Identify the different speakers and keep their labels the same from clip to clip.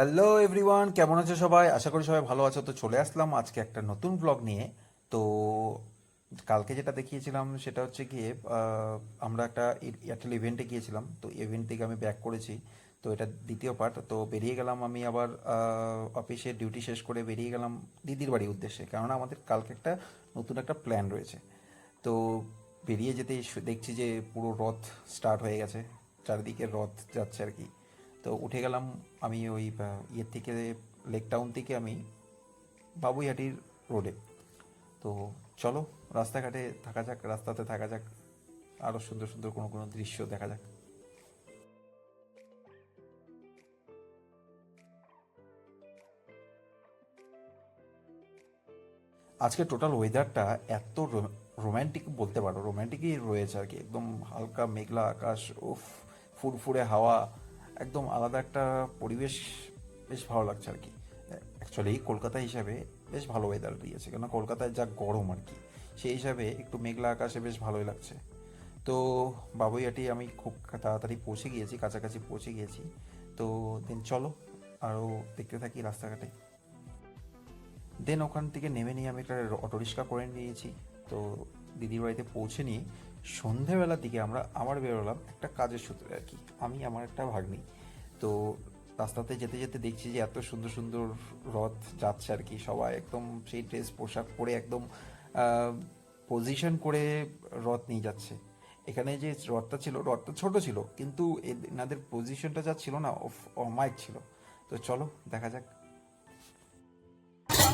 Speaker 1: Hello everyone কেমন আছো সবাই? আশা করি সবাই ভালো আছো। তো চলে আসলাম আজকে একটা নতুন ব্লগ নিয়ে। তো কালকে যেটা দেখিয়েছিলাম সেটা হচ্ছে গিয়ে আমরা একটা এয়ারটেল ইভেন্টে গিয়েছিলাম। তো ইভেন্ট থেকে আমি ব্যাক করেছি। তো এটা দ্বিতীয় পার্ট তো বেরিয়ে গেলাম আমি আবার অফিসে ডিউটি শেষ করে বেরিয়ে গেলাম দিদির বাড়ির উদ্দেশ্যে। কেননা আমাদের কালকে একটা নতুন একটা প্ল্যান রয়েছে। তো বেরিয়ে যেতে দেখছি যে পুরো রথ স্টার্ট হয়ে গেছে। চারিদিকে রথ যাচ্ছে আর কি। তো উঠে গেলাম আমি ওই ইয়ের থেকে লেক টাউন থেকে আমি বাবুইহাটির রোডে তো চলো, রাস্তাঘাটে থাকা যাক, রাস্তাতে থাকা যাক আরও সুন্দর সুন্দর কোনো কোনো দৃশ্য দেখা যাক। আজকে টোটাল ওয়েদারটা এত রোম্যান্টিক বলতে পারো রোম্যান্টিকই রয়েছে আর কি। একদম হালকা মেঘলা আকাশ ও ফুরফুরে হাওয়া একদম আলাদা একটা পরিবেশ বেশ ভালো লাগছে আর কি। অ্যাকচুয়ালি কলকাতা হিসাবে বেশ ভালো ওয়েদার দিয়েছে কেন কলকাতায় যা গরম আর কি, সেই হিসাবে একটু মেঘলা আকাশে বেশ ভালোই লাগছে। তো বাবুইয়াটি আমি খুব তাড়াতাড়ি পৌঁছে গিয়েছি, কাছাকাছি পৌঁছে গিয়েছি। তো দিন চলো আরও দেখতে থাকি রাস্তাঘাটে। দেন ওখান থেকে নেমে নিয়ে আমি একটা অটো রিক্সা করে নিয়েছি। তো দিদির বাড়িতে পৌঁছে নিয়ে সন্ধেবেলার দিকে আমরা আবার বেরোলাম একটা কাজের সূত্রে আর কি। আমি, আমার একটা ভাগ্নি। তো রাস্তাতে যেতে যেতে দেখছি যে এত সুন্দর সুন্দর রথ যাচ্ছে আর কি। সবাই একদম সেই ড্রেস, পোশাক পরে একদম পজিশন করে রথ নিয়ে যাচ্ছে। এখানে যে রথটা ছিল, রথটা ছোট ছিল, কিন্তু এনাদের পজিশনটা যা ছিল না অফ অমায়িক ছিল। তো চলো, দেখা যাক।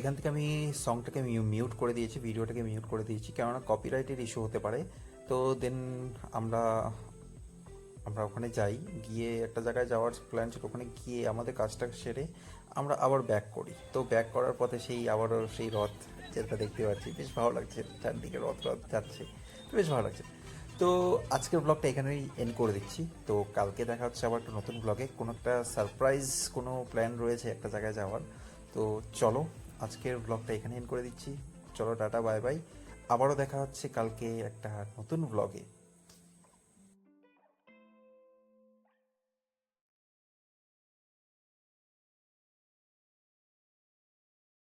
Speaker 1: এখান থেকে আমি সংটাকে মিউট করে দিয়েছি ভিডিওটাকে মিউট করে দিয়েছি, কেননা কপিরাইটের ইস্যু হতে পারে। তো দেন আমরা আমরা ওখানে যাই, গিয়ে একটা জায়গায় যাওয়ার প্ল্যান ছিল, ওখানে গিয়ে আমাদের কাজটা সেরে আমরা আবার ব্যাক করি। তো ব্যাক করার পথে সেই আবারও সেই রথ যেটা দেখতে পাচ্ছি, বেশ ভালো লাগছে, চারদিকে রথ রথ যাচ্ছে, বেশ ভালো লাগছে। তো আজকের ব্লগটা এখানেই এন্ড করে দিচ্ছি। তো কালকে দেখা হচ্ছে আবার একটা নতুন ব্লগে কোনো একটা সারপ্রাইজ কোনো প্ল্যান রয়েছে একটা জায়গায় যাওয়ার। তো চলো আজকের ব্লগটা এখানে এন্ড করে দিচ্ছি। চলো টাটা বাই বাই আবারও দেখা হচ্ছে কালকে একটা নতুন ব্লগে